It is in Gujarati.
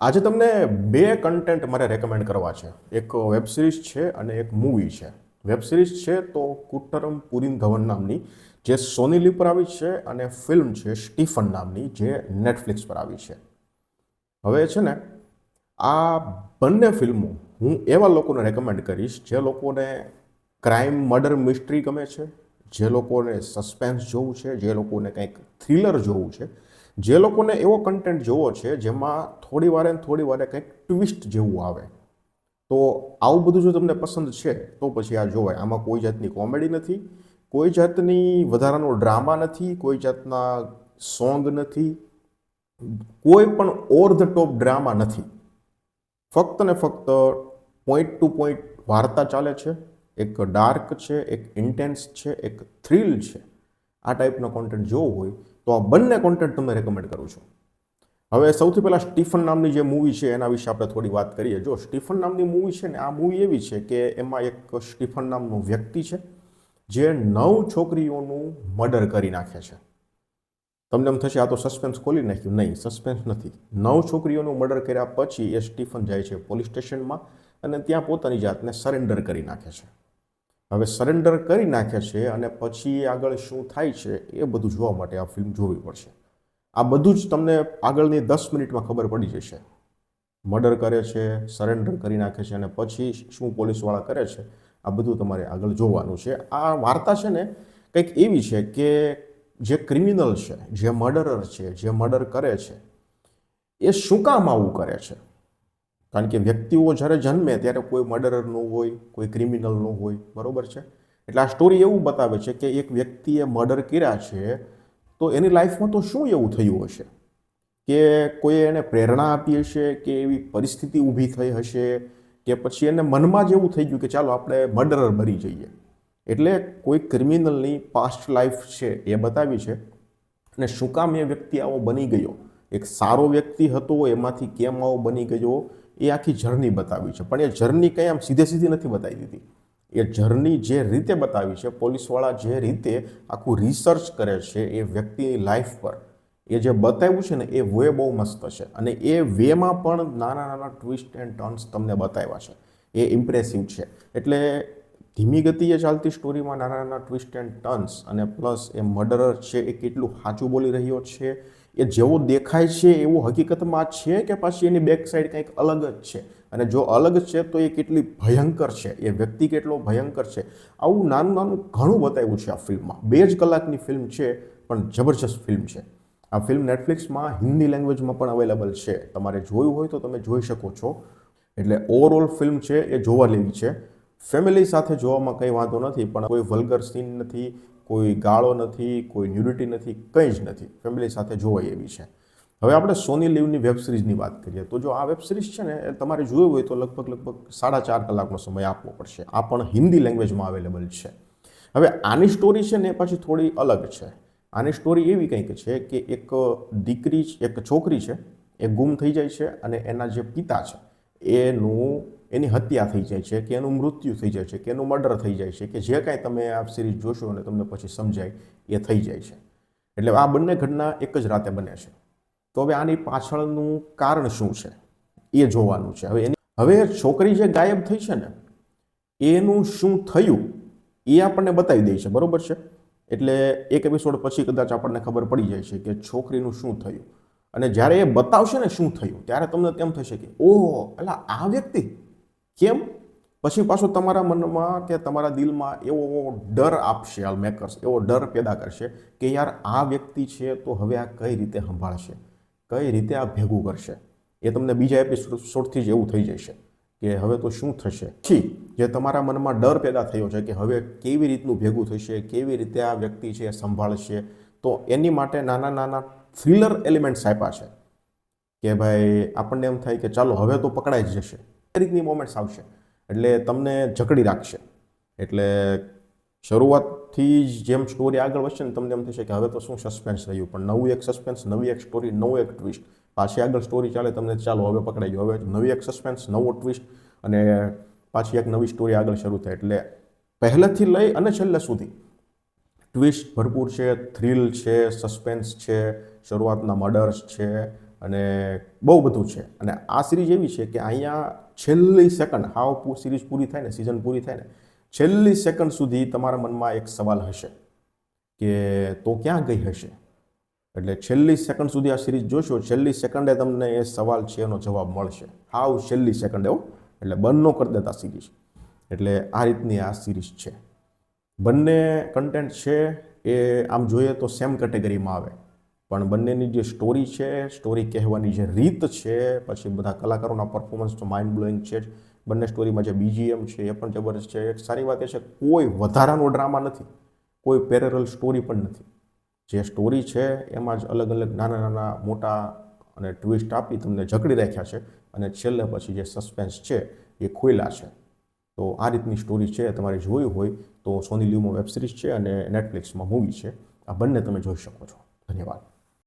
આજે તમને બે કન્ટેન્ટ મારે રેકમેન્ડ કરવા છે. એક વેબ સિરીઝ છે અને એક મૂવી છે. વેબ સિરીઝ છે તો કુટ્ટરમ પુરીન ધવન નામની, જે સોની લીવ પર આવી છે અને ફિલ્મ છે સ્ટીફન નામની, જે નેટફ્લિક્સ પર આવી છે. હવે છે ને, આ બંને ફિલ્મો હું એવા લોકોને રેકમેન્ડ કરીશ જે લોકોને ક્રાઇમ મર્ડર મિસ્ટ્રી ગમે છે, જે લોકોને સસ્પેન્સ જોવું છે, જે લોકોને કંઈક થ્રિલર જોવું છે જે લોકોને એવો કન્ટેન્ટ જોવો છે, જેમાં થોડી વારે થોડી વારે કંઈક ટ્વિસ્ટ જેવું આવે. તો આવું બધું જો તમને પસંદ છે, તો પછી આ જોવાય. આમાં કોઈ જાતની કોમેડી નથી, કોઈ જાતની વધારાનો ડ્રામા નથી, કોઈ જાતના સોંગ નથી, કોઈ પણ ઓર ધ ટોપ ડ્રામા નથી. ફક્ત ને ફક્ત પોઈન્ટ ટુ પોઈન્ટ વાર્તા ચાલે છે, એક ડાર્ક છે, એક ઇન્ટેન્સ છે, એક થ્રિલ છે. આ ટાઈપનો કોન્ટેન્ટ જોવો હોય, તો આ બંને કોન્ટેન્ટ તમને રેકમેન્ડ કરું છું. હવે સૌથી પહેલાં સ્ટીફન નામની જે મૂવી છે, એના વિશે આપણે થોડી વાત કરીએ. જો સ્ટીફન નામની મૂવી છે ને, આ મૂવી એવી છે કે એમાં એક સ્ટીફન નામનો વ્યક્તિ છે, જે નવ છોકરીઓનું મર્ડર કરી નાખે છે. તમને એમ થશે, આ તો સસ્પેન્સ ખોલી નાખ્યું. નહીં સસ્પેન્સ નથી. નવ છોકરીઓનું મર્ડર કર્યા પછી એ સ્ટીફન જાય છે પોલીસ સ્ટેશનમાં અને ત્યાં પોતાની જાતને સરેન્ડર કરી નાખે છે. હવે સરેન્ડર કરી નાખે છે અને પછી આગળ શું થાય છે એ બધું જોવા માટે આ ફિલ્મ જોવી પડશે. આ બધું જ તમને આગળની દસ મિનિટમાં ખબર પડી જશે. મર્ડર કરે છે સરેન્ડર કરી નાખે છે અને પછી શું પોલીસવાળા કરે છે, આ બધું તમારે આગળ જોવાનું છે. આ વાર્તા છે ને કંઈક એવી છે કે જે ક્રિમિનલ છે, જે મર્ડરર છે, જે મર્ડર કરે છે, એ શું કામ આવું કરે છે? કારણ કે વ્યક્તિઓ જ્યારે જન્મે ત્યારે કોઈ મર્ડરરનું હોય, કોઈ ક્રિમિનલનું હોય, બરોબર છે? એટલે આ સ્ટોરી એવું બતાવે છે કે એક વ્યક્તિએ મર્ડર કર્યા છે, તો એની લાઈફમાં તો શું એવું થયું હશે? કે કોઈએ એને પ્રેરણા આપી હશે કે એવી પરિસ્થિતિ ઊભી થઈ હશે? કે પછી એને મનમાં જ એવું થઈ ગયું કે ચાલો આપણે મર્ડરર બની જઈએ? એટલે કોઈ ક્રિમિનલની પાસ્ટ લાઈફ છે એ બતાવી છે. અને શું કામ એ વ્યક્તિ આવો બની ગયો? એક સારો વ્યક્તિ હતો, એમાંથી કેમ આવો બની ગયો? એ આખી જર્ની બતાવી છે. પણ એ જર્ની કંઈ આમ સીધે સીધી નથી બતાવી દીધી. એ જર્ની જે રીતે બતાવી છે, પોલીસવાળા જે રીતે આખું રિસર્ચ કરે છે એ વ્યક્તિની લાઈફ પર, એ જે બતાવ્યું છે ને, એ વે બહુ મસ્ત છે. અને એ વેમાં પણ નાના નાના ટ્વિસ્ટ એન્ડ ટર્ન્સ તમને બતાવ્યા છે. એ ઇમ્પ્રેસિવ છે. એટલે ધીમી ગતિએ ચાલતી સ્ટોરીમાં નાના નાના ટ્વિસ્ટ એન્ડ ટર્ન્સ અને પ્લસ એ મર્ડરર છે એ કેટલું સાચું બોલી રહ્યો છે એ જેવો દેખાય છે એવું હકીકતમાં છે કે પછી એની બેક સાઈડ કંઈક અલગ જ છે? અને જો અલગ છે તો એ કેટલી ભયંકર છે? એ વ્યક્તિ કેટલો ભયંકર છે? આવું નાનું નાનું ઘણું બતાવ્યું છે આ ફિલ્મમાં. બે જ કલાકની ફિલ્મ છે, પણ જબરજસ્ત ફિલ્મ છે. આ ફિલ્મ નેટફ્લિક્સમાં હિન્દી લેંગ્વેજમાં પણ અવેલેબલ છે. તમારે જોયું હોય તો તમે જોઈ શકો છો. એટલે ઓવરઓલ ફિલ્મ છે, એ જોવા લેવી છે. ફેમિલી સાથે જોવામાં કંઈ વાંધો નથી, પણ કોઈ વલ્ગર સીન નથી કોઈ ગાળો નથી, કોઈ ન્યુડિટી નથી, કંઈ જ નથી. ફેમિલી સાથે જોવાય એવી છે. હવે આપણે સોની લીવની વેબ સિરીઝની વાત કરીએ. તો જો આ વેબ સિરીઝ છે ને તમારે જોયું હોય તો લગભગ લગભગ સાડા ચાર કલાકનો સમય આપવો પડશે. આ પણ હિન્દી લેંગ્વેજમાં અવેલેબલ છે. હવે આની સ્ટોરી છે ને, એ પાછી થોડી અલગ છે. આની સ્ટોરી એવી કંઈક છે કે એક દીકરી એક છોકરી છે, એ ગુમ થઈ જાય છે અને એના જે પિતા છે, એનું એની હત્યા થઈ જાય છે, કે એનું મૃત્યુ થઈ જાય છે, કે એનું મર્ડર થઈ જાય છે, કે જે કાંઈ તમે આ સિરીઝ જોશો અને તમને પછી સમજાય, એ થઈ જાય છે. એટલે આ બંને ઘટના એક જ રાતે બને છે. તો હવે આની પાછળનું કારણ શું છે? એ જોવાનું છે. હવે એની હવે છોકરી જે ગાયબ થઈ છે ને, એનું શું થયું, એ આપણને બતાવી દે છે. બરોબર છે? એટલે એક એપિસોડ પછી કદાચ આપણને ખબર પડી જાય છે કે છોકરીનું શું થયું. અને જ્યારે એ બતાવશે ને શું થયું, ત્યારે તમને તેમ થશે કે, ઓહો એટલે આ વ્યક્તિ કેમ? પછી પાછું તમારા મનમાં કે તમારા દિલમાં એવો ડર આપશે આ મેકર્સ એવો ડર પેદા કરશે કે યાર આ વ્યક્તિ છે તો હવે આ કઈ રીતે સંભાળશે? કઈ રીતે આ ભેગું કરશે? એ તમને બીજા એપિસોડથી જ એવું થઈ જશે કે હવે તો શું થશે? ઠીક જે તમારા મનમાં ડર પેદા થયો છે કે હવે કેવી રીતનું ભેગું થશે, કેવી રીતે આ વ્યક્તિ છે સંભાળશે, તો એની માટે નાના નાના થ્રિલર એલિમેન્ટ્સ આપ્યા છે કે ભાઈ આપણને એમ થાય કે ચાલો હવે તો પકડાઈ જ જશે. રીતની મોમેન્ટ્સ આવશે. એટલે તમને જકડી રાખશે. એટલે શરૂઆતથી જ જેમ સ્ટોરી આગળ વધશે ને તમને એમ થશે કે હવે તો શું સસ્પેન્સ રહ્યું? પણ નવું એક સસ્પેન્સ નવી એક સ્ટોરી નવું એક ટ્વિસ્ટ પાછી આગળ સ્ટોરી ચાલે, તમને ચાલો હવે પકડાઈ ગયો. હવે નવી એક સસ્પેન્સ નવો ટ્વિસ્ટ અને પાછી એક નવી સ્ટોરી આગળ શરૂ થાય. એટલે પહેલેથી લઈ અને છેલ્લે સુધી. ટ્વિસ્ટ ભરપૂર છે થ્રિલ છે સસ્પેન્સ છે, શરૂઆતના મર્ડર્સ છે અને બહુ બધું છે. અને આ સિરીઝ એવી છે કે અહીંયા છેલ્લી સેકન્ડ હાવ સિરીઝ પૂરી થાય ને સિઝન પૂરી થાય ને, છેલ્લી સેકન્ડ સુધી તમારા મનમાં એક સવાલ હશે કે તો ક્યાં ગઈ હશે? એટલે છેલ્લી સેકન્ડ સુધી આ સિરીઝ જોશો, છેલ્લી સેકન્ડે તમને એ સવાલ છે એનો જવાબ મળશે. હાવ છેલ્લી સેકન્ડ એવો એટલે બંધ ન કરી દેતા સિરીઝ એટલે આ રીતની આ સિરીઝ છે. બંને કન્ટેન્ટ છે એ આમ જોઈએ તો સેમ કેટેગરીમાં આવે. પણ બંનેની જે સ્ટોરી છે સ્ટોરી કહેવાની જે રીત છે, પછી બધા કલાકારોના પરફોર્મન્સ તો માઇન્ડ બ્લોઈંગ છે જ. બંને સ્ટોરીમાં જે બીજીએમ છે, એ પણ જબરદસ્ત છે. એક સારી વાત એ છે કોઈ વધારાનો ડ્રામા નથી. કોઈ પેરેરલ સ્ટોરી પણ નથી. જે સ્ટોરી છે, એમાં જ અલગ અલગ નાના નાના મોટા અને ટ્વિસ્ટ આપી તમને જકડી રાખ્યા છે અને છેલ્લે પછી જે સસ્પેન્સ છે, એ ખોયલા છે. તો આ રીતની સ્ટોરી છે, તમારે જોઈ હોય તો સોની લીવમાં વેબ સિરીઝ છે અને નેટફ્લિક્સમાં મૂવી છે. આ બંને તમે જોઈ શકો છો. ધન્યવાદ.